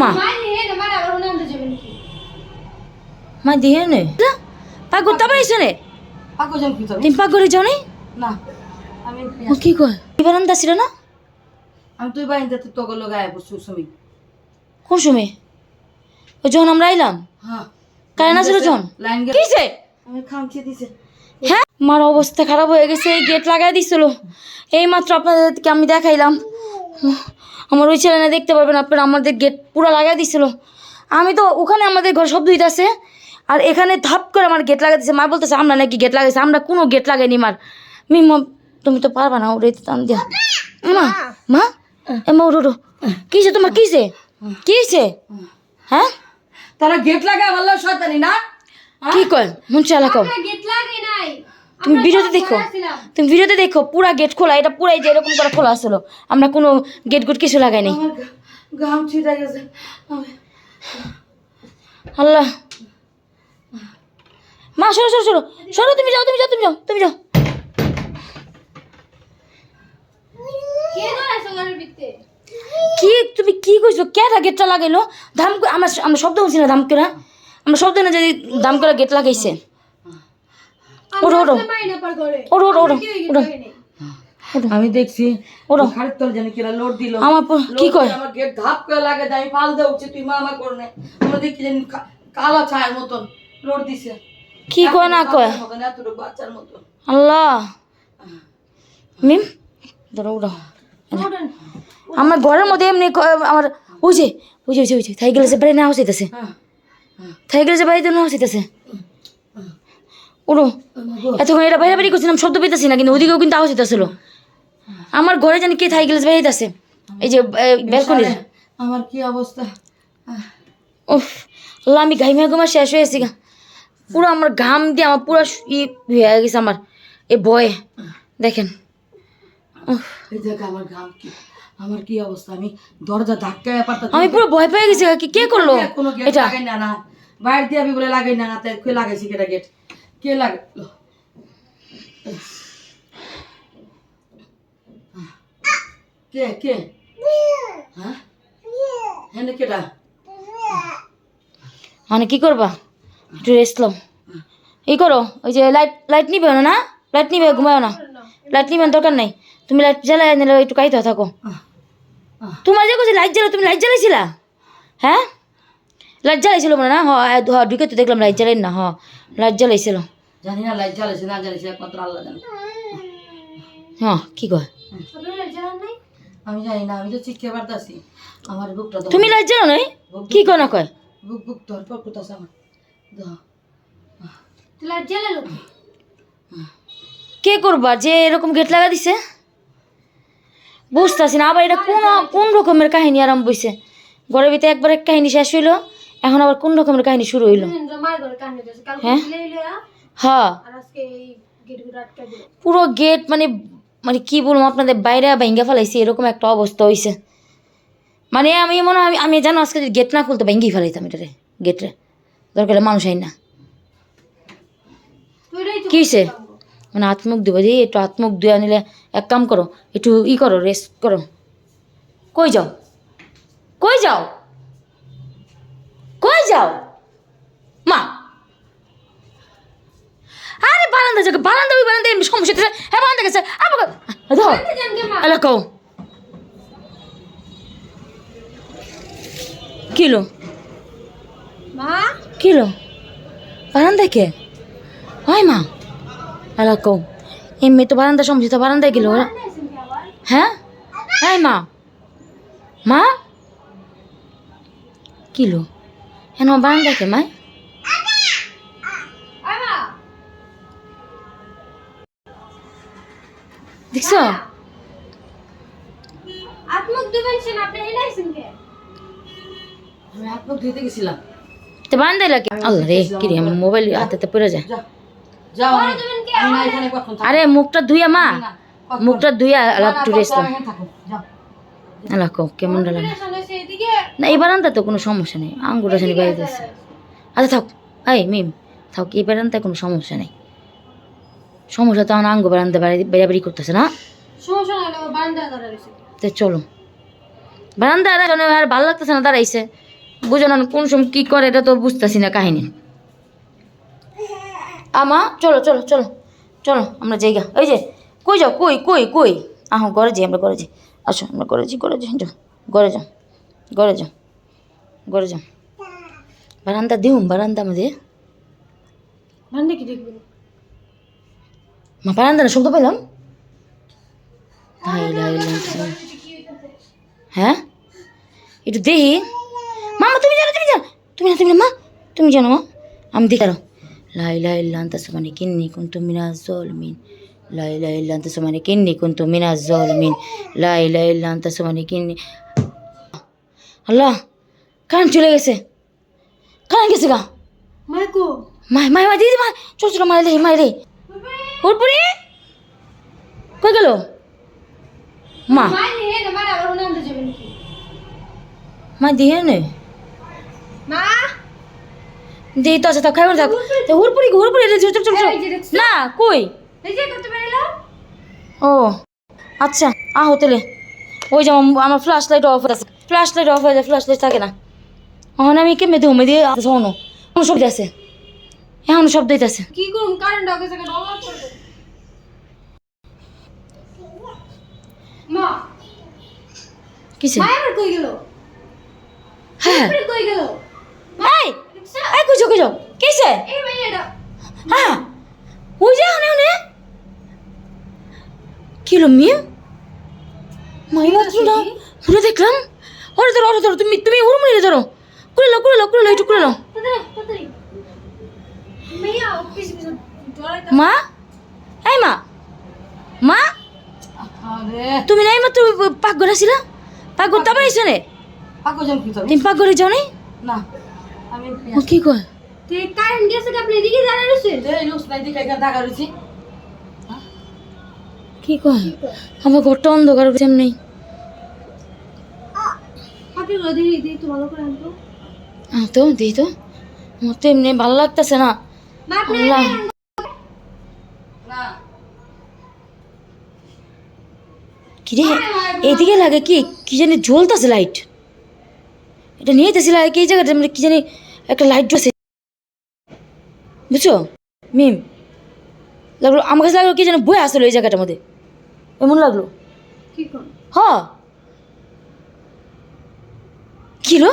মা। মা দিয়ে নে। পাক করতে পারিস নে। তুমি পাক যাও নি। না আমি ও কি কয়? এবার আনতে ছিল না? আমি তুই বাইন্দা তো তোকে গায়ে বসু সুমি কোন সময়? ওই যখন আমরা আইলাম? হ্যাঁ। কারে না ছিল যখন? লাইন কিসে আমি খামছে দিছে। হ্যাঁ? আমার অবস্থা খারাপ হয়ে গেছে এই গেট লাগাই দিছিল। এই মাত্র আপনাদেরকে আমি দেখাইলাম। আমার ওই ছেলে না দেখতে পারবেন আপনারা আমাদের গেট পুরো লাগাই দিছিল। আমি তো ওখানে আমাদের ঘর শব্দ হইতাছে আর এখানে ধাপ করে আমার গেট লাগাই দিছে। মা বলতেছে আমরা নাকি গেট লাগাইছি আমরা কোনো গেট লাগাইনি মার। মিমা তুমি তো পারবা না ওরে টান দিয়া। মা মা এ মা ওঠো ওঠো। কিসে তোমার কিসে কিসে হ্যাঁ? তারা গেট লাগা ভালো শয়তানি না? কি কয়? মন চালা কম তুমি ভিডিওতে দেখো। তুমি ভিডিওতে দেখো পুরা গেট খোলা এটা পুরাই যে এরকম করে খোলা আসলো। আমরা কোনো গেট গুট কিছু লাগাইনি গা- গাম ছিটা গেছে। আল্লাহ। মা সরো সরো সরো। সরো তুমি যাও তুমি যাও তুমি যাও তুমি যাও। কি তুমি কি কইছো? কেটা গেটটা লাগাইলো? ধাম আমরা আমরা শব্দ বলছি না ধাম করে আমরা শব্দ না যদি দাম করে গেট লাগাইছে। আমি দেখছি ওরা। খাড়ির তল জানি কিরা লোড দিল। আমার কি কয়? দিয়ে আমার গেট ধাপ করে লাগে যায় আমি পাল দেওয়া তুই মা করনে আমরা দেখি জানি কা- কালো ছায়ের মতন লোড দিছে। কি কয় না কয়? বাচ্চার মতন, বাচ্চার মতন। আল্লাহ। মিম ধরো আমার ঘরের মধ্যে এমনি আমার ওই যে ওই যে ওই যে থাই গেলে যে বাড়ি না হসিতেছে। হ্যাঁ থাই গেলে বাড়িতে না হসিতেছে। উড়ো। এতক্ষণ এটা বাইরে বাড়ি করছিলাম শব্দ পেতেছি না কিন্তু ওদিকেও কিন্তু আওয়াজ হইতেছিল। আমার ঘরে জানি কে থাই গেলে বাইরে আছে এই যে ব্যালকনির আমার কি অবস্থা? উফ আল্লাহ আমি ঘাইমা ঘুমা শেষ হয়ে গেছি গা। পুরো আমার ঘাম দিয়ে আমার পুরো ই হয়ে গেছে আমার। এই ভয়ে দেখেন। আমার ঘাম কি আমার কি অবস্থা? আমি দরজা ধাক্কায় পারতাম আমি পুরো ভয় পেয়ে গেছি কি কে করল? এটা। লাগাই না না। বাইরে দিয়ে আমি বলে লাগাই না না তাই লাগাইছি কেটা গেট। কে লাগাইলো কে কে? হ্যাঁ? হ্যাঁ কেটা মানে কি করবা? একটু রেস্ট ই করো, ওই যে লাইট লাইট নিবে না? লাইট নিবে ঘুমাও না। লাইট নিবে দরকার নাই। তুমি লাইট জ্বালাই নিলে একটু কাইতে থাকো। তোমার যে কোথায় লাইট জ্বালা তুমি লাইট জ্বালাইছিলা? হ্যাঁ? লাইট জ্বালাইছিল মনে না? হ ঢুকে তো দেখলাম লাইট জ্বালাই না, হ। লাইট জ্বালাইছিল জানি না লাইট জ্বালাইছে না একমাত্র আল্লাহ জানে। হ্যাঁ কি কয়? আমি জানি না আমি তো পারতাছি আমার বুকটা তুমি জ্বালো নাই? কি কয় না কয়? বুক বুক তোর পর কোথাস আমার। দাও। কে? করবা যে এরকম গেট লাগা দিছে? বুঝতেছি না আবার এটা কোন কোন রকমের কাহিনী আরম্ভ হইছে? ঘরের ভিতরে একবার এক কাহিনী শেষ হইল। এখন আবার কোন রকমের কাহিনী শুরু হইল? হ্যাঁ? হ্যাঁ। পুরো গেট মানে মানে কি বলব আপনাদের বাইরে ভেঙ্গে ফেলাইছি এরকম একটা অবস্থা হইছে। মানে আমি মনে হয় আমি আমি জানো আজকে যদি গেট না খুলতে ভেঙ্গেই ফেলাইতাম এটারে গেটরে। দরকার মানুষ আইন না। কি হয়েছে মানে হাত মুখ দেবো দিয়ে একটু হাত মুখ ধুয়ে নিলে এক কাম করো একটু ই করো রেস্ট করো। কই যাও? কই যাও? যাও। মা। আরে বারান্দা যাকে বারান্দা ওই বারান্দা এমনি সমস্যা হ্যাঁ বারান্দা গেছে। আমাকে দেখো। হ্যালো কও কিলো কিলো বারান্দা কে হয় মা। হ্যালো কও এমনি তো বারান্দা সমস্যা তো বারান্দায় গেল। ওরা হ্যাঁ? হ্যাঁ মা। মা? কিলো হ্যাঁ বারান্দা কে? মা দেখছ হাত মোবাইল হাতেতে পড়ে যায়। আরে মুখটা ধুইয়া মা মুখটা ধুইয়া আলাপ না, একটু কখন রেস্ট আমি এখানে থাকব, যাও। আল্লাহ কো কেমন লাগে না এই তো কোনো সমস্যা নেই। আঙ্গুরটা জানি বাইরে আচ্ছা থাক। এই মিম থাক এই বারান্দায় কোনো সমস্যা নেই। সমস্যা তো আমার আঙ্গু বারান্দা বাড়ি বেড়াবাড়ি করতেছে না। তো চলো। বারান্দা আর ভালো লাগতেছে না দাঁড়াইছে। বুঝো না কোন সময় কি করে এটা তো বুঝতেছি না কাহিনী। আমা চলো চলো চলো চলো আমরা যাই জায়গা ওই যে কই যাও? কই কই কই? আহো ঘরে যাই আমরা ঘরে যাই। আসো আমরা ঘরে যাই ঘরে যাই যাও ঘরে যাও। যাও ঘরে যাও বারান্দা দিউম বারান্দা আমাদের। ভান্ডে কি দেখবেন মা বারান্দা না শব্দ পেলাম হ্যাঁ? একটু দেখি। মামা তুমি জানো তুমি জানো। তুমি না তুমি না মা। তুমি জানো মা। আমি দেখি লাই লাই লান্তা সমানে কিন্নি কুন তুমি না জল মিন লাই লাই লান্তা সমানে কিন্নি কুন তুমি না জল মিন লাই লাই লান্তা সমানে কিন্নি আল্লাহ কারেন্ট চলে গেছে। কারেন্ট গেছে গা। মাইকো মাই মাই মাই দিদি মাই ছোট ছোট মাই রে মাই রে হুটপুরি কই গেল? মা। না মা দিয়ে নে। মা। দিই তো আছে তো খাইবার থাক। তো হুড়পুরি হুড়পুরি রে চল চল চল এই যে দেখছ? না কই? ও আচ্ছা আ হোটেলে। ওই যে আমার- আমার ফ্ল্যাশ লাইট অফ আছে। ফ্ল্যাশ লাইট অফ হয়ে যায় ফ্ল্যাশ লাইট থাকে না। এখন আমি কেমনে ধুমে দিয়ে শোনো কোনো শব্দ আছে। এখন শব্দ আছে কি করুম? কারেন্ট আগে থেকে ডলার করবে মা। কিসে? কই গেল? হ্যাঁ আবার কই গেল? এই এই কুজো কুজো কিসে? এই মেয়েটা। হ্যাঁ ওই যে ওনে ওনে কিলো মিয়া? মাই মাত্র না পুরো দেখলাম। তুমি তুমি হুড়মুড়ি ধরো কুলে লো কুলে লো কুলে লো একটু কুলে লো মা? এই মা। মা? তুমি নাই মাত্র পাকঘর আসিল? পাকঘর তো আবার এসে নে। তুমি পাকঘরে যাও নাই না আমি কি কয়? তে কারেন্ট গেছে কি আপনি এদিকে দাঁড়ায় রয়েছেন এই লুস নাই দিকে কি কয়? আমার ঘরটা অন্ধকার এমনি। দিই তো ভালো করে আনতো তো দিই তো। আমার তো এমনি ভালো লাগতেছে না। আল্লাহ। না। কি রে এইদিকে লাগে কি? কি জানি জ্বলতেছে লাইট এটা নিয়ে যেতেছিল আর কি এই জায়গাটা মানে কি জানি একটা লাইট জ্বলছে। বুঝছ? মিম লাগল আমার কাছে লাগল কি যেন বই আসলো এই জায়গাটার মধ্যে। এমন লাগল? কি কোন হ কি লো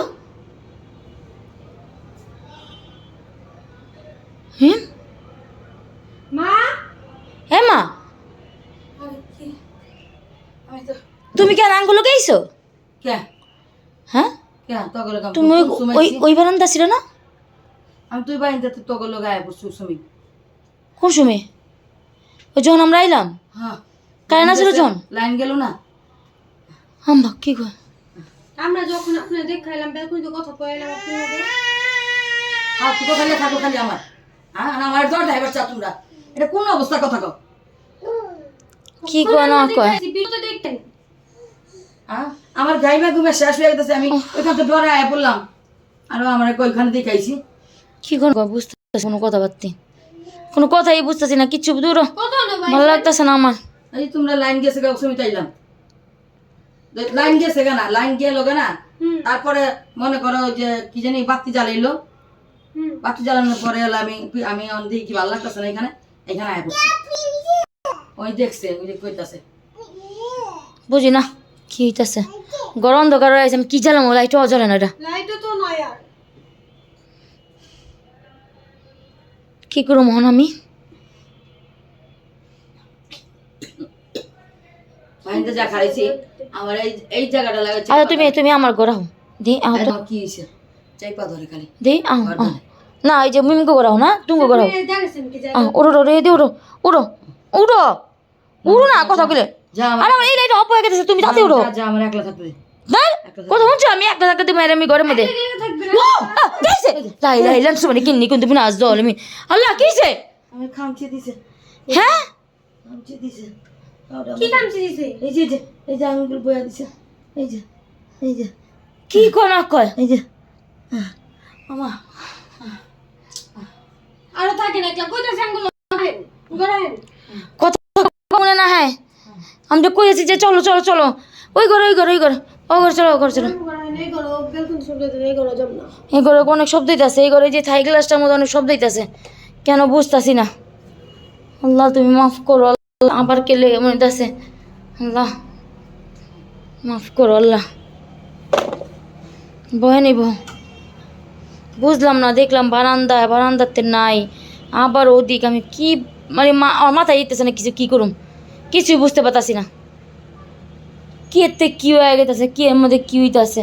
হুম? মা? এ মা। তুমি কেন আঙ্গুলো গেইছো কে? হ্যাঁ? তুমি ওই ওই বারান্দা ছিল না? আমি তুই বাইন্দা তো তগলে গায়ে বসু সুমি। কোন সময় ওই যখন আমরা আইলাম? হ্যাঁ। কারেন্ট আছিল যখন? লাইন গেল না? আম্বা কি কয়? আমরা যখন আপনার দেখাইলাম বেলকুনি তো কথা কইলাম আপনাদের। হ্যাঁ তুই তো খালি থাকো খালি আমার। হ্যাঁ আর আমার দর ড্রাইভার চা তোমরা। এটা কোন অবস্থা কথা কও? কি কয় না কয়? দেখতেন আমার গাইমা ঘুমে শেষ হয়ে গেছে আমি ওইখান থেকে ডরে আয়া বললাম আরও আমার ওইখানে দেখাইছি। কি কোন কয়? বুঝতেছি কথা কথাবার্তি। কোনো কথাই বুঝতেছি না কিচ্ছু দূর। ভালো লাগতেছে না আমার। এই তোমরা লাইন গেছে গা সমিত আইলাম। লাইন গেছে না লাইন গেল না তারপরে মনে করো যে কি জানি বাতি জ্বালাইলো। বাতি জ্বালানোর পরে হলো আমি আমি অন দেখি কি ভালো লাগতেছে না এখানে এখানে আয় পড়ছি। ওই দেখছে ওই যে কইতাছে। বুঝি না কি হইতাছে? গরম অন্ধকার হয়ে আছে আমি কি জ্বালাম? লাইটও অজলে না এটা লাইটও তো নয় আর। কি করব মোহন আমি? মাইন্ডে যা খাইছি আমার এই এই জায়গাটা লাগাচ্ছে আচ্ছা তুমি তুমি আমার গড়াও দি আহ তো কি হয়েছে? চাইপা ধরে খালি। দি আহ। না এই যে মিমকে গড়াও না তুমি গড়াও দেখেছেন কি আহ উড়ো উড়ো রেডি উড়ো উড়ো উড়ো। উড়ো না কথা বলে যা আমার এই লাইট অফ হয়ে গেছে তুমি তাতে উড়ো। যা, যা আমার একলা থাকতে দে। কথা শুনছো আমি একটা ধাক্কা দিয়ে মেরে আমি ঘরের মধ্যে। ও, আহ, লাই লাই লান সুমানে কিন্নি কিন্তু তুমি নাচ দল আমি আল্লাহ কিছে আমি খামচে দিছে। হ্যাঁ? খামচে দিছে। কি কামছে দিছে এই যে এই যে এই বয়া দিছে। এই যে এই যে। কি কয় কয় এই যে। মামা আরও থাকে না একলা কইতাছে আঙ্গুল গড়ায় কথা মনে না হ্যাঁ? আমি তো কইছি যে চলো চলো চলো। ওই ঘর ওই ঘর ওই ঘর। ও ঘর চলো ও ঘর চলো। এই ঘরে অনেক শব্দ হইতাছে এই ঘরে যে থাই গ্লাসটার মধ্যে অনেক শব্দ হইতাছে কেন বুঝতাছি না। আল্লাহ তুমি মাফ করো আবার কে লেগে মনে হইতাছে, আল্লাহ, মাফ করো আল্লাহ বহে নিব। বুঝলাম না, দেখলাম বারান্দায় বারান্দাতে নাই। আবার ওদিক আমি কি মানে মা, আমার মাথায় দিতেছে না কিছু, কি করুম? কিছুই বুঝতে পারতাছি না। কি এতে কি হয়ে গেছে কি এর মধ্যে কি হইতাছে,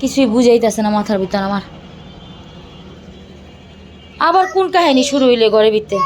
কিছুই বুঝাইতেছে না মাথার ভিতর আমার। আবার কোন কাহিনী শুরু হইলে ঘরের ভিতরে?